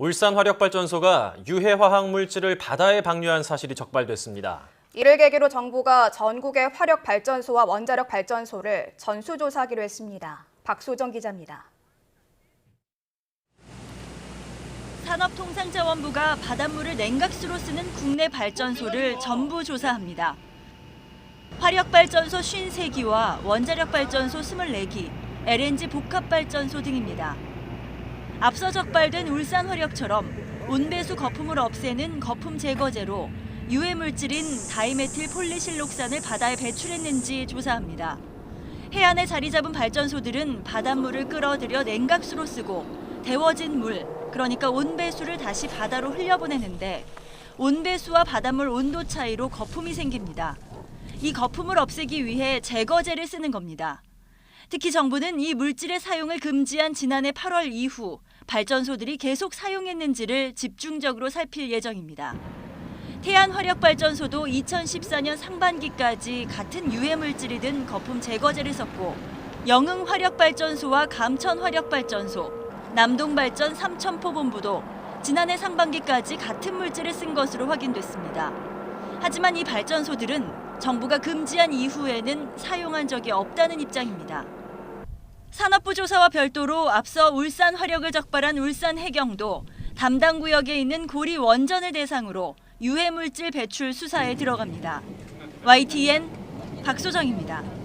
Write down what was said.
울산 화력발전소가 유해 화학 물질을 바다에 방류한 사실이 적발됐습니다. 이를 계기로 정부가 전국의 화력 발전소와 원자력 발전소를 전수조사하기로 했습니다. 박소정 기자입니다. 산업통상자원부가 바닷물을 냉각수로 쓰는 국내 발전소를 전부 조사합니다. 화력발전소 53기와 원자력발전소 24기, LNG 복합발전소 등입니다. 앞서 적발된 울산 화력처럼 온배수 거품을 없애는 거품 제거제로 유해 물질인 다이메틸 폴리실록산을 바다에 배출했는지 조사합니다. 해안에 자리 잡은 발전소들은 바닷물을 끌어들여 냉각수로 쓰고 데워진 물, 그러니까 온배수를 다시 바다로 흘려보내는데 온배수와 바닷물 온도 차이로 거품이 생깁니다. 이 거품을 없애기 위해 제거제를 쓰는 겁니다. 특히 정부는 이 물질의 사용을 금지한 지난해 8월 이후 발전소들이 계속 사용했는지를 집중적으로 살필 예정입니다. 태안화력발전소도 2014년 상반기까지 같은 유해 물질이 든 거품 제거제를 썼고 영흥화력발전소와 감천화력발전소, 남동발전 삼천포본부도 지난해 상반기까지 같은 물질을 쓴 것으로 확인됐습니다. 하지만 이 발전소들은 정부가 금지한 이후에는 사용한 적이 없다는 입장입니다. 산업부 조사와 별도로 앞서 울산 화력을 적발한 울산 해경도 담당 구역에 있는 고리 원전을 대상으로 유해 물질 배출 수사에 들어갑니다. YTN 박소정입니다.